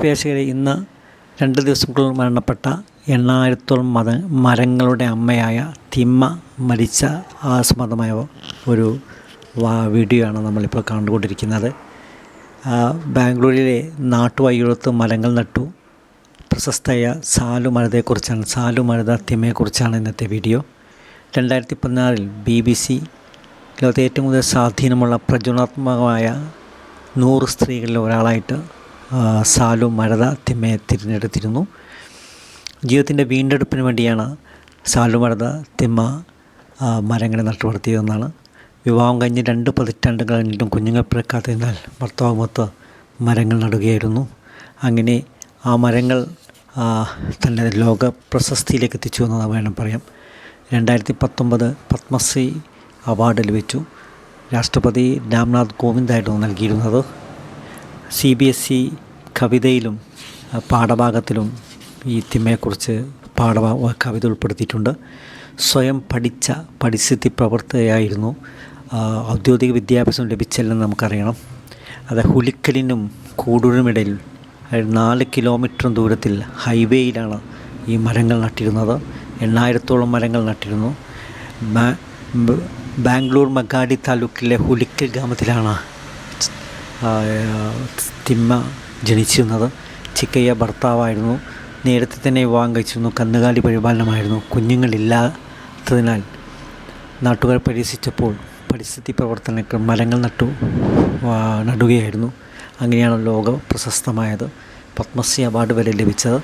പ്രേക്ഷകരെ ഇന്ന് രണ്ട് ദിവസങ്ങൾക്കുള്ളിൽ മരണപ്പെട്ട എണ്ണായിരത്തോളം മത മരങ്ങളുടെ അമ്മയായ തിമ്മ മരിച്ച ആസ്മദമായ ഒരു വീഡിയോ ആണ് നമ്മളിപ്പോൾ കണ്ടുകൊണ്ടിരിക്കുന്നത്. ബാംഗ്ലൂരിലെ നാട്ടുവൈകുളത്ത് മരങ്ങൾ നട്ടു. പ്രശസ്തയായ സാലു മരുതയെക്കുറിച്ചാണ് സാലു മരുത തിമ്മയെക്കുറിച്ചാണ് ഇന്നത്തെ വീഡിയോ. രണ്ടായിരത്തി പതിനാറിൽ ബി ബി സി ലോകത്തെ ഏറ്റവും കൂടുതൽ സ്വാധീനമുള്ള പ്രചോദനാത്മകമായ നൂറ് സ്ത്രീകളിൽ ഒരാളായിട്ട് സാലു മരത തിമ്മയെ തിരഞ്ഞെടുത്തിരുന്നു. ജീവിതത്തിന്റെ വീണ്ടെടുപ്പിന് വേണ്ടിയാണ് സാലു മരത തിമ്മ മരങ്ങളെ നട്ടുവളർത്തിയതെന്നാണ് വിവാഹം കഴിഞ്ഞ് രണ്ട് പതിറ്റാണ്ടുകൾ കഴിഞ്ഞിട്ടും കുഞ്ഞുങ്ങൾ പിറക്കാത്തതിനാൽ ഭർത്താവ് മൊത്ത് മരങ്ങൾ നടുകയായിരുന്നു. അങ്ങനെ ആ മരങ്ങൾ തന്റെ ലോക പ്രശസ്തിയിലേക്ക് എത്തിച്ചു എന്ന് വേണം പറയാം രണ്ടായിരത്തി പത്തൊമ്പത് പത്മശ്രീ അവാർഡ് ലഭിച്ചു രാഷ്ട്രപതി രാംനാഥ് കോവിന്ദായിരുന്നു നൽകിയിരുന്നത്. സി ബി എസ് ഇ കവിതയിലും പാഠഭാഗത്തിലും ഈ തിമ്മയെക്കുറിച്ച് പാഠഭാഗ കവിത ഉൾപ്പെടുത്തിയിട്ടുണ്ട്. സ്വയം പഠിച്ച പരിസ്ഥിതി പ്രവർത്തകയായിരുന്നു. ഔദ്യോഗിക വിദ്യാഭ്യാസം ലഭിച്ചില്ലെന്ന് നമുക്കറിയണം. അത് ഹുലിക്കലിനും കൂടൂരിനുമിടയിൽ നാല് കിലോമീറ്റർ ദൂരത്തിൽ ഹൈവേയിലാണ് ഈ മരങ്ങൾ നട്ടിരുന്നത്. എണ്ണായിരത്തോളം മരങ്ങൾ നട്ടിരുന്നു. ബാംഗ്ലൂർ മഗാഡി താലൂക്കിലെ ഹുലിക്കൽ ഗ്രാമത്തിലാണ് തിമ്മ ജനിച്ചിരുന്നത്. ചിക്കയ്യ ഭർത്താവായിരുന്നു. നേരത്തെ തന്നെ വിവാഹം കഴിച്ചിരുന്നു. കന്നുകാലി പരിപാലനമായിരുന്നു. കുഞ്ഞുങ്ങളില്ലാത്തതിനാൽ നാട്ടുകാർ പരിഹസിച്ചപ്പോൾ പരിസ്ഥിതി പ്രവർത്തനങ്ങൾക്ക് മരങ്ങൾ നട്ടു നടുകയായിരുന്നു. അങ്ങനെയാണ് ലോക പ്രശസ്തമായത്. പത്മശ്രീ അവാർഡ് വരെ ലഭിച്ചത്.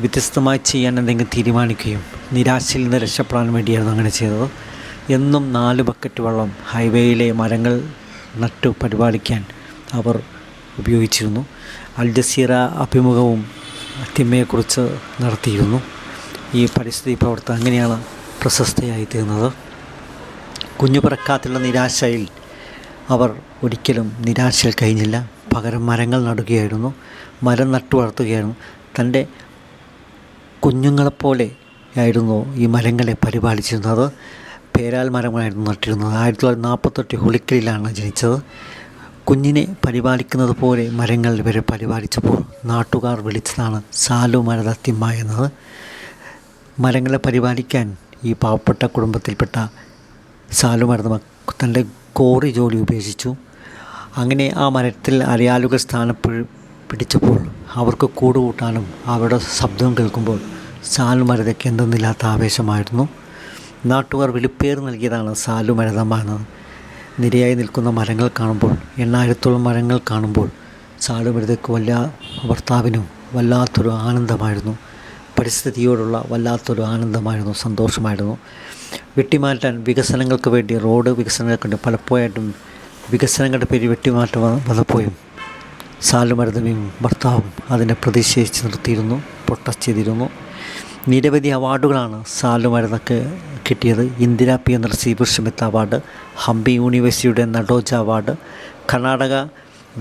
വ്യത്യസ്തമായി ചെയ്യാൻ എന്തെങ്കിലും തീരുമാനിക്കുകയും നിരാശയിൽ നിന്ന് രക്ഷപ്പെടാൻ വേണ്ടിയായിരുന്നു അങ്ങനെ ചെയ്തത്. എന്നും നാല് ബക്കറ്റ് വെള്ളം ഹൈവേയിലെ മരങ്ങൾ നട്ടു പരിപാലിക്കാൻ അവർ ഉപയോഗിച്ചിരുന്നു. അൽ ജസീറ അഭിമുഖവും തിമ്മയെക്കുറിച്ച് നടത്തിയിരുന്നു. ഈ പരിസ്ഥിതി പ്രവർത്തനം അങ്ങനെയാണ് പ്രശസ്തയായി തീർന്നത്. കുഞ്ഞു നിരാശയിൽ അവർ ഒരിക്കലും നിരാശയിൽ കഴിഞ്ഞില്ല. പകരം മരങ്ങൾ നടുകയായിരുന്നു മരം നട്ടു വളർത്തുകയായിരുന്നു. തന്റെ കുഞ്ഞുങ്ങളെപ്പോലെ ആയിരുന്നു ഈ മരങ്ങളെ പരിപാലിച്ചിരുന്നത്. പേരാൽ മരങ്ങളായിരുന്നു നട്ടിരുന്നത്. ആയിരത്തി തൊള്ളായിരത്തി നാൽപ്പത്തെട്ട് ഹുളിക്കലിലാണ് ജനിച്ചത്. കുഞ്ഞിനെ പരിപാലിക്കുന്നത് പോലെ മരങ്ങൾ ഇവരെ പരിപാലിച്ചപ്പോൾ നാട്ടുകാർ വിളിച്ചതാണ് സാലു മരതത്തിമ്മ എന്നത്. മരങ്ങളെ പരിപാലിക്കാൻ ഈ പാവപ്പെട്ട കുടുംബത്തിൽപ്പെട്ട സാലു മരതമ്മ തന്റെ കോറി ജോലി ഉപേക്ഷിച്ചു. അങ്ങനെ ആ മരത്തിൽ അരയാലുകൾ സ്ഥാനം പിടിച്ചപ്പോൾ അവർക്ക് കൂടുകൂട്ടാനും അവരുടെ ശബ്ദം കേൾക്കുമ്പോൾ സാലു മരതയ്ക്ക് എന്തെന്നില്ലാത്ത ആവേശമായിരുന്നു. നാട്ടുകാർ വിളിപ്പേർ നൽകിയതാണ് സാലു മരതമ്മ എന്നത്. നിരയായി നിൽക്കുന്ന മരങ്ങൾ കാണുമ്പോൾ എണ്ണായിരത്തോളം മരങ്ങൾ കാണുമ്പോൾ സാലു മരതയ്ക്ക് വല്ല ഭർത്താവിനും വല്ലാത്തൊരു ആനന്ദമായിരുന്നു. പരിസ്ഥിതിയോടുള്ള വല്ലാത്തൊരു ആനന്ദമായിരുന്നു സന്തോഷമായിരുന്നു. വെട്ടിമാറ്റാൻ വികസനങ്ങൾക്ക് വേണ്ടി റോഡ് വികസനങ്ങൾക്ക് വേണ്ടി പലപ്പോഴായിട്ടും വികസനങ്ങളുടെ പേര് വെട്ടിമാറ്റം വന്നപ്പോഴും സാലുമരതമയും ഭർത്താവും അതിനെ പ്രതിഷേധിച്ച് നിർത്തിയിരുന്നു പ്രൊട്ടസ്റ്റ് ചെയ്തിരുന്നു. നിരവധി അവാർഡുകളാണ് സാലു സാലുമരതക്ക് കിട്ടിയത്. ഇന്ദിരാ പി നരസീപുർ ഷമിത്ത് അവാർഡ് ഹംപി യൂണിവേഴ്സിറ്റിയുടെ Nadoja award Karnataka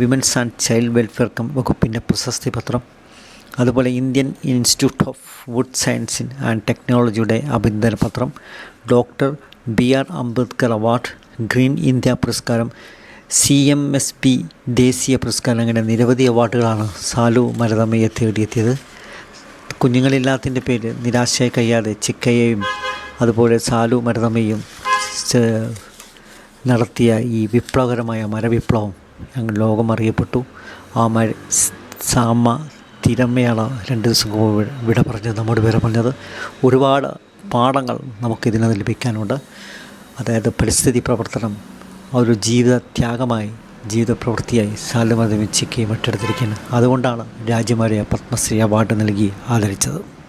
women's and child welfare വകുപ്പിന്റെ പ്രശസ്തി പത്രം അതുപോലെ Indian institute of wood science and ടെക്നോളജിയുടെ അഭിനന്ദന പത്രം doctor B R Ambedkar award green India പുരസ്കാരം സി എം എസ് പി ദേശീയ പുരസ്കാരം അങ്ങനെ നിരവധി അവാർഡുകളാണ് സാലു മരതമ്മയെ തേടിയെത്തിയത്. കുഞ്ഞുങ്ങളില്ലാത്തതിന്റെ പേര് നിരാശയായി കഴിയാതെ ചിക്കയെയും അതുപോലെ സാലു മരതമ്മയും നടത്തിയ ഈ വിപ്ലവകരമായ മരവിപ്ലവം ഞങ്ങൾ ലോകം അറിയപ്പെട്ടു ആ മര സാമ തിരമ്മയാണ് രണ്ട് ദിവസം വിട പറഞ്ഞത് നമ്മുടെ വിട പറഞ്ഞത്. ഒരുപാട് പാഠങ്ങൾ നമുക്കിതിനകത്ത് ലഭിക്കാനുണ്ട്. അതായത് പരിസ്ഥിതി പ്രവർത്തനം ഒരു ജീവിത ത്യാഗമായി ജീവിത പ്രവൃത്തിയായി സാലുമതം ചിക്കയും ഏറ്റെടുത്തിരിക്കുന്നത് അതുകൊണ്ടാണ് രാജ്യമാരെ പത്മശ്രീ അവാർഡ് നൽകി ആദരിച്ചത്.